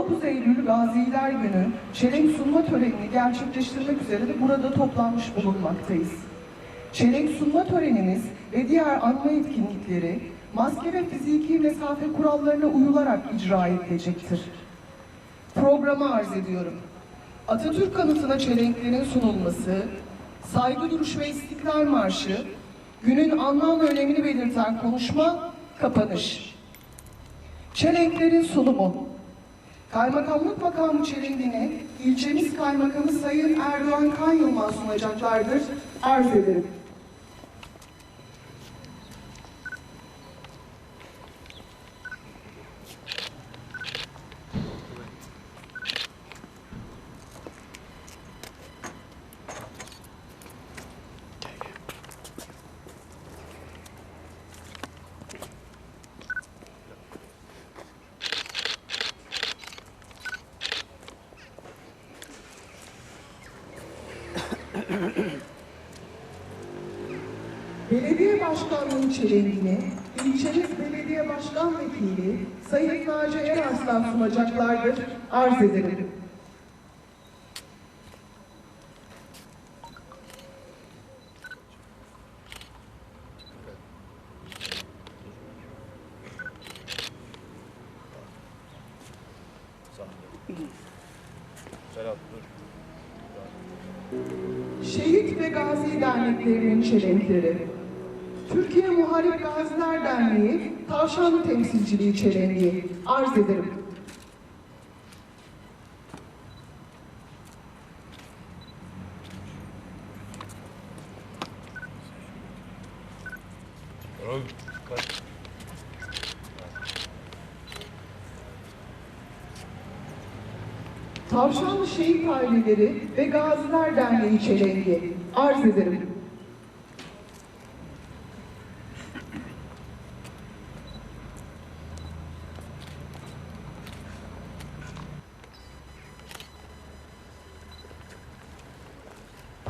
19 Eylül Gaziler Günü çelenk sunma törenini gerçekleştirmek üzere de burada toplanmış bulunmaktayız. Çelenk sunma törenimiz ve diğer anma etkinlikleri maske ve fiziki mesafe kurallarına uyularak icra edilecektir. Programı arz ediyorum. Atatürk kanıtına çelenklerin sunulması, saygı duruşu ve istiklal marşı, günün anlam ve önemini belirten konuşma, kapanış. Çelenklerin sunumu. Kaymakamlık makamı çelenkini ilçemiz kaymakamı Sayın Erdoğan Kan Yılmaz sunacaklardır. Arz ederim. Belediye Başkanlığı çelenkini ilçemiz Belediye Başkan Vekili Sayın Naci Erarslan sunacaklardır. Arz ederim. Şehit ve Gazi Derneklerinin çelenkleri. Türkiye Muharip Gaziler Derneği Tavşanlı Temsilciliği Çelengi arz ederim. Tavşanlı Şehit Aileleri ve Gaziler Derneği Çelengi arz ederim.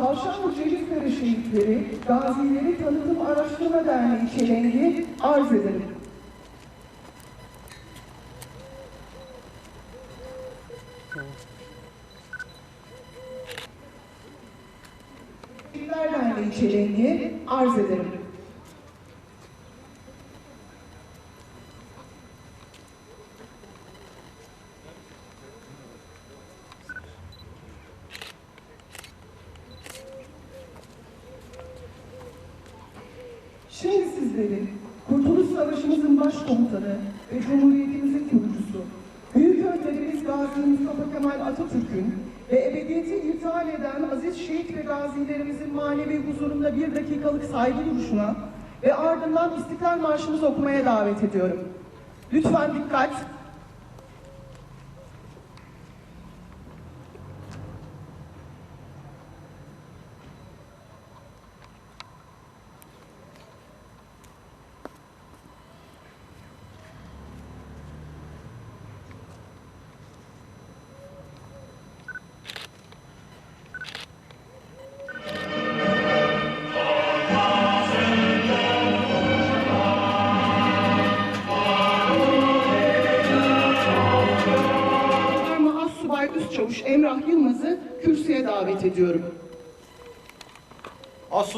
Tavşanlı Celikleri Şehitleri, Gazileri Tanıtım Araştırma Derneği Çelengi arz. Şehitler Derneği Çelengi arz ederim. Sizleri Kurtuluş Savaşımızın başkomutanı ve Cumhuriyetimizin kurucusu, Büyük Önderimiz Gazi Mustafa Kemal Atatürk'ün ve ebediyeti irtihal eden aziz şehit ve gazilerimizin manevi huzurunda bir dakikalık saygı duruşuna ve ardından İstiklal Marşımızı okumaya davet ediyorum. Lütfen dikkat.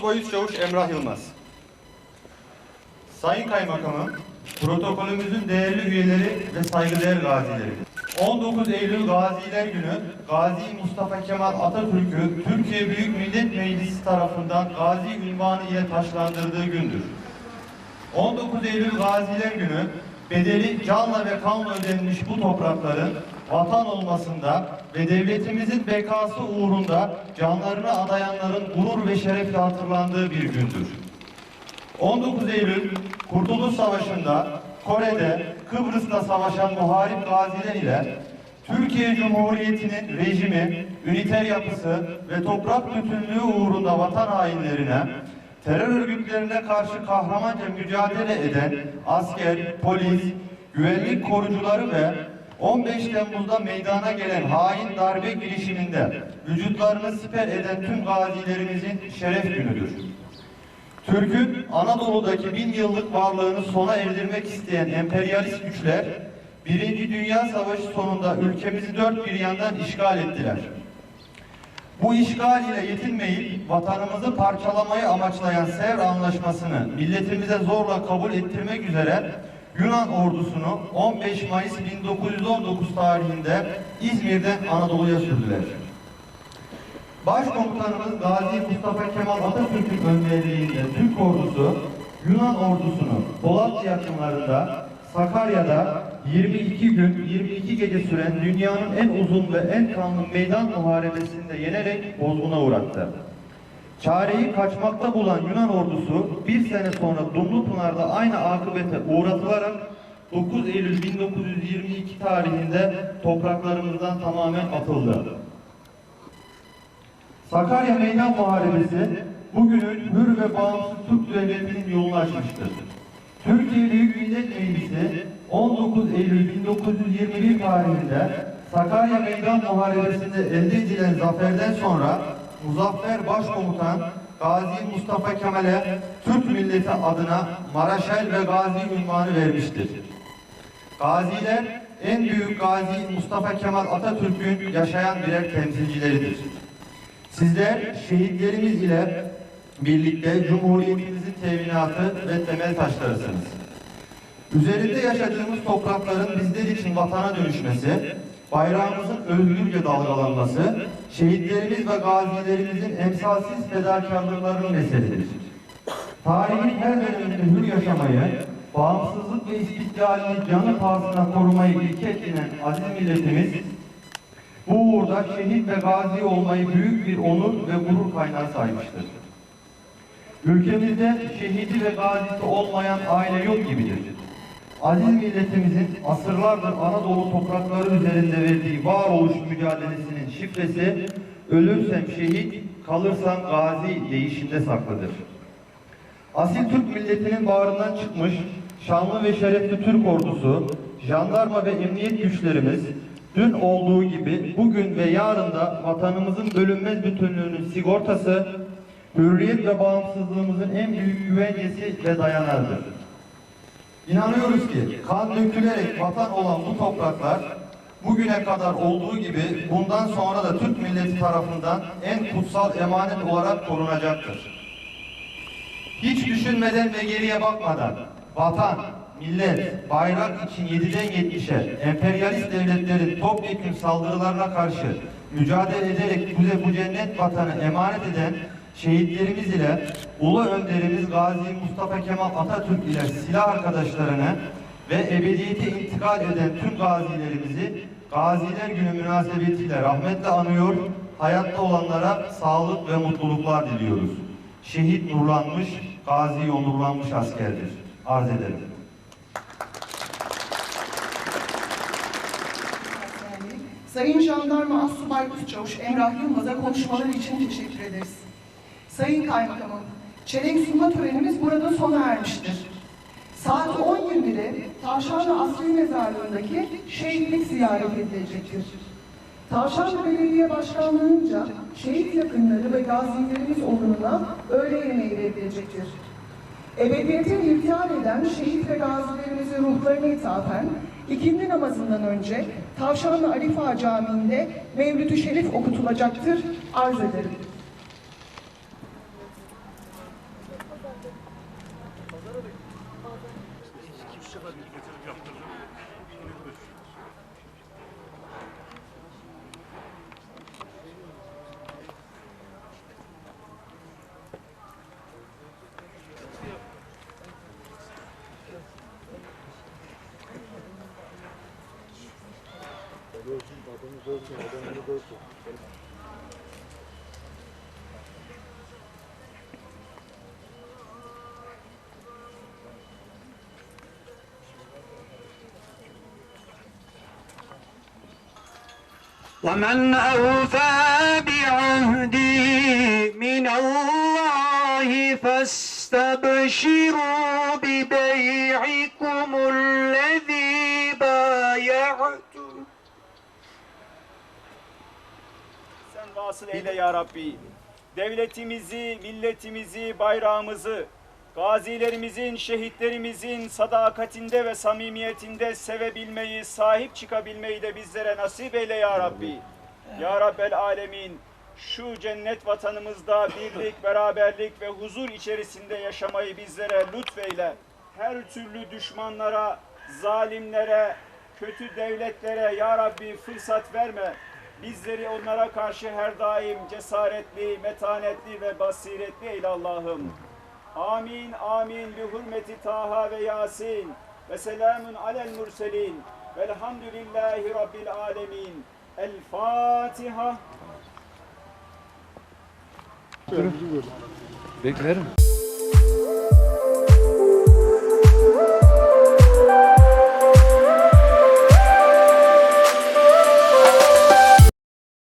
Assubay Üstçavuş Emrah Yılmaz. Sayın Kaymakamım, protokolümüzün değerli üyeleri ve saygıdeğer gazileri. 19 Eylül Gaziler Günü, Gazi Mustafa Kemal Atatürk'ü Türkiye Büyük Millet Meclisi tarafından gazi ünvanı ile taşlandırdığı gündür. 19 Eylül Gaziler Günü bedeli canla ve kanla ödenmiş bu toprakların vatan olmasında ve devletimizin bekası uğrunda canlarını adayanların gurur ve şerefle hatırlandığı bir gündür. 19 Eylül Kurtuluş Savaşı'nda Kore'de, Kıbrıs'ta savaşan muharip gaziler ile Türkiye Cumhuriyeti'nin rejimi, üniter yapısı ve toprak bütünlüğü uğrunda vatan hainlerine, terör örgütlerine karşı kahramanca mücadele eden asker, polis, güvenlik korucuları ve 15 Temmuz'da meydana gelen hain darbe girişiminde vücutlarını siper eden tüm gazilerimizin şeref günüdür. Türk'ün Anadolu'daki bin yıllık varlığını sona erdirmek isteyen emperyalist güçler Birinci Dünya Savaşı sonunda ülkemizi dört bir yandan işgal ettiler. Bu işgal ile yetinmeyip vatanımızı parçalamayı amaçlayan Sevr Anlaşması'nı milletimize zorla kabul ettirmek üzere Yunan ordusunu 15 Mayıs 1919 tarihinde İzmir'den Anadolu'ya sürdüler. Başkomutanımız Gazi Mustafa Kemal Atatürk'ün önderliğinde Türk ordusu Yunan ordusunu Polatlı yakınlarında Sakarya'da 22 gün 22 gece süren dünyanın en uzun ve en kanlı meydan muharebesinde yenerek bozguna uğrattı. Çareyi kaçmakta bulan Yunan ordusu bir sene sonra Dumlupınar'da aynı akıbete uğratılarak 9 Eylül 1922 tarihinde topraklarımızdan tamamen atıldı. Sakarya Meydan Muharebesi bugünün hür ve bağımsız Türk Devleti'nin yolunu açmıştır. Türkiye Büyük Millet Meclisi 19 Eylül 1921 tarihinde Sakarya Meydan Muharebesi'nde elde edilen zaferden sonra Muzaffer Başkomutan Gazi Mustafa Kemal'e Türk milleti adına Maraşel ve Gazi unvanı vermiştir. Gaziler en büyük gazi Mustafa Kemal Atatürk'ün yaşayan birer temsilcileridir. Sizler şehitlerimiz ile birlikte Cumhuriyetimizin teminatı ve temel taşlarısınız. Üzerinde yaşadığımız toprakların bizler için vatana dönüşmesi, bayrağımızın özgürce dalgalanması, şehitlerimiz ve gazilerimizin emsalsiz fedakarlıklarının meseledir. Tarihin her döneminde hür yaşamayı, bağımsızlık ve istiklalini canı pahasına korumayı ilke edinen aziz milletimiz, bu uğurda şehit ve gazi olmayı büyük bir onur ve gurur kaynağı saymıştır. Ülkemizde şehidi ve gazisi olmayan aile yok gibidir. Aziz milletimizin asırlardır Anadolu toprakları üzerinde verdiği varoluş mücadelesinin şifresi ölürsem şehit, kalırsam gazi deyişinde saklıdır. Asil Türk milletinin bağrından çıkmış şanlı ve şerefli Türk ordusu, jandarma ve emniyet güçlerimiz dün olduğu gibi bugün ve yarın da vatanımızın bölünmez bütünlüğünün sigortası, hürriyet ve bağımsızlığımızın en büyük güvencesi ve dayanağıdır. İnanıyoruz ki kan dökülerek vatan olan bu topraklar bugüne kadar olduğu gibi bundan sonra da Türk milleti tarafından en kutsal emanet olarak korunacaktır. Hiç düşünmeden ve geriye bakmadan vatan, millet, bayrak için 7'den 70'e emperyalist devletlerin topyekun saldırılarına karşı mücadele ederek bize bu cennet vatanı emanet eden şehitlerimiz ile Ulu Önderimiz Gazi Mustafa Kemal Atatürk ile silah arkadaşlarını ve ebediyete intikal eden tüm gazilerimizi Gaziler Günü münasebetiyle rahmetle anıyor, hayatta olanlara sağlık ve mutluluklar diliyoruz. Şehit nurlanmış, gazi onurlanmış askerdir. Arz ederim. Sayın Jandarma Assubay Çavuş Emrah Yılmaz'a konuşmaları için teşekkür ederiz. Sayın Kaymakamım, çelenk sunma törenimiz burada sona ermiştir. Saat 10.20'de Tavşanlı Asri Mezarlığı'ndaki şehitlik ziyaret edilecektir. Tavşanlı Belediye Başkanlığı'nca şehit yakınları ve gazilerimiz onuruna öğle yemeği verilecektir. Ebediyete irtihal eden şehit ve gazilerimizin ruhlarına ithafen ikindi namazından önce Tavşanlı Arif Ağa Camii'nde Mevlüt-ü Şerif okutulacaktır. Arz ederim. ومن أوفى بعهده من الله فاستبشروا ببيعكم vasıl eyle ya Rabbi. Devletimizi, milletimizi, bayrağımızı gazilerimizin, şehitlerimizin sadakatinde ve samimiyetinde sevebilmeyi, sahip çıkabilmeyi de bizlere nasip eyle ya Rabbi. Ya Rabbel Alemin, şu cennet vatanımızda birlik, beraberlik ve huzur içerisinde yaşamayı bizlere lütfeyle. Her türlü düşmanlara, zalimlere, kötü devletlere ya Rabbi fırsat verme. Bizleri onlara karşı her daim cesaretli, metanetli ve basiretli eyle Allah'ım. Amin, amin. Bi hürmeti Taha ve Yasin. Ve selamun alel murselin. Velhamdülillahi Rabbil alemin. El Fatiha. Beklerim.